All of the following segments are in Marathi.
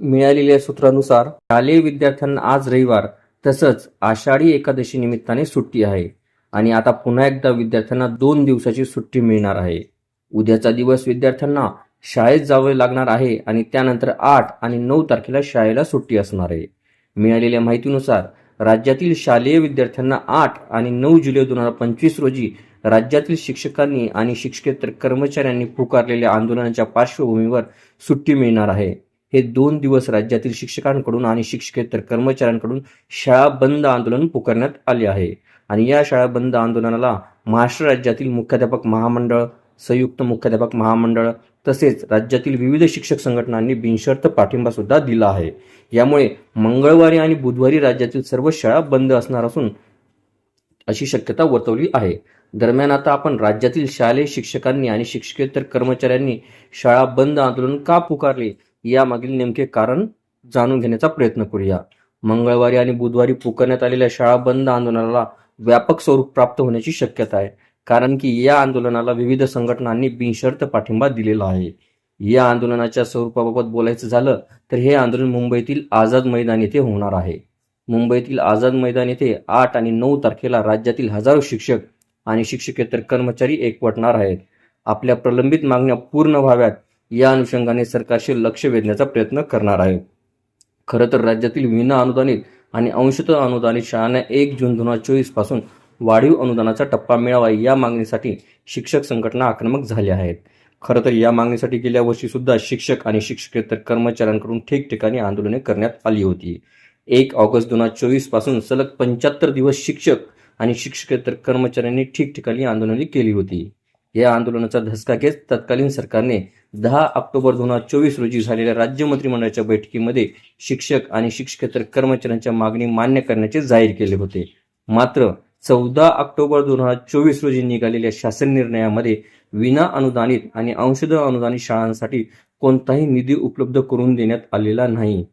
मिळालेल्या सूत्रानुसार शालेय विद्यार्थ्यांना आज रविवार तसंच आषाढी एकादशी निमित्ताने सुट्टी आहे. आणि आता पुन्हा एकदा विद्यार्थ्यांना दोन दिवसाची सुट्टी मिळणार आहे. उद्याचा दिवस विद्यार्थ्यांना शाळेत जावे लागणार आहे आणि त्यानंतर आठ आणि नऊ तारखेला शाळेला सुट्टी असणार आहे. मिळालेल्या माहितीनुसार राज्यातील शालेय विद्यार्थ्यांना आठ आणि नऊ जुलै दोन हजार पंचवीस रोजी राज्यातील शिक्षकांनी आणि शिक्षकेतर कर्मचाऱ्यांनी पुकारलेल्या आंदोलनाच्या पार्श्वभूमीवर सुट्टी मिळणार आहे. हे दोन दिवस राज्यातील शिक्षकांकडून आणि शिक्षकेतर कर्मचाऱ्यांकडून शाळा बंद आंदोलन पुकारण्यात आले आहे. आणि या शाळा बंद आंदोलनाला महाराष्ट्र राज्यातील मुख्याध्यापक महामंडळ संयुक्त मुख्याध्यापक महामंडळ तसेच राज्यातील विविध शिक्षक संघटनांनी बिनशर्त पाठिंबा सुद्धा दिला आहे. यामुळे मंगळवारी आणि बुधवारी राज्यातील सर्व शाळा बंद असणार असून अशी शक्यता वर्तवली आहे. दरम्यान आता आपण राज्यातील शालेय शिक्षकांनी आणि शिक्षकेतर कर्मचाऱ्यांनी शाळा बंद आंदोलन का पुकारले? यामागील नेमके कारण जाणून घेण्याचा प्रयत्न करूया. मंगळवारी आणि बुधवारी पुकारण्यात आलेल्या शाळा बंद आंदोलनाला व्यापक स्वरूप प्राप्त होण्याची शक्यता आहे कारण की या आंदोलनाला विविध संघटनांनी बिनशर्त पाठिंबा दिलेला आहे. या आंदोलनाच्या स्वरूपाबाबत बोलायचं झालं तर हे आंदोलन मुंबईतील आझाद मैदान येथे होणार आहे. मुंबईतील आझाद मैदान येथे आठ आणि नऊ तारखेला राज्यातील हजारो शिक्षक आणि शिक्षकेतर कर्मचारी एकवटणार आहेत. आपल्या प्रलंबित मागण्या पूर्ण व्हाव्यात या अनुषंगाने सरकारशी लक्ष वेधण्याचा प्रयत्न करणार आहे. खरं तर राज्यातील विना अनुदानित आणि अंशतः अनुदानित शाळांना एक जून दोन हजार चोवीसपासून वाढीव अनुदानाचा टप्पा मिळावा या मागणीसाठी शिक्षक संघटना आक्रमक झाल्या आहेत. खरं तर या मागणीसाठी गेल्या वर्षी सुद्धा शिक्षक आणि शिक्षकेतर कर्मचाऱ्यांकडून ठिकठिकाणी आंदोलने करण्यात आली होती. एक ऑगस्ट दोन हजार चोवीसपासून सलग पंच्याहत्तर दिवस शिक्षक आणि शिक्षकेतर कर्मचाऱ्यांनी ठिकठिकाणी आंदोलने केली होती. या आंदोलनाचा धसका घेत तत्कालीन सरकारने दहा ऑक्टोबर दोन हजार चोवीस रोजी झालेल्या राज्य मंत्रिमंडळाच्या बैठकीमध्ये शिक्षक आणि शिक्षकेतर कर्मचाऱ्यांच्या मागणी मान्य करण्याचे जाहीर केले होते. मात्र चौदा ऑक्टोबर दोन हजार चोवीस रोजी निघालेल्या शासन निर्णयामध्ये विना अनुदानित आणि अंशतः अनुदानित शाळांसाठी कोणताही निधी उपलब्ध करून देण्यात आलेला नाही.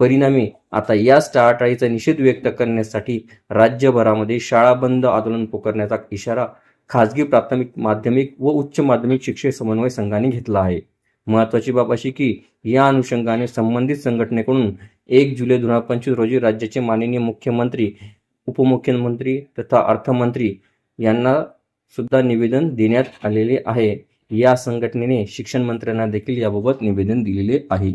परिणामी आता या टाळाटाळीचा निषेध व्यक्त करण्यासाठी राज्यभरामध्ये शाळा बंद आंदोलन पुकारण्याचा इशारा खाजगी प्राथमिक माध्यमिक व उच्च माध्यमिक शिक्षक समन्वय संघाने घेतला आहे. महत्वाची बाब अशी की या अनुषंगाने संबंधित संघटनेकडून एक जुलै दोन हजार पंचवीस रोजी राज्याचे माननीय मुख्यमंत्री उपमुख्यमंत्री तथा अर्थमंत्री यांना सुद्धा निवेदन देण्यात आलेले आहे. या संघटनेने शिक्षण मंत्र्यांना देखील याबाबत निवेदन दिलेले आहे.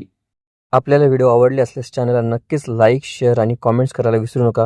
आपल्याला व्हिडिओ आवडले असल्यास चॅनलला नक्कीच लाईक शेअर आणि कॉमेंट्स करायला विसरू नका.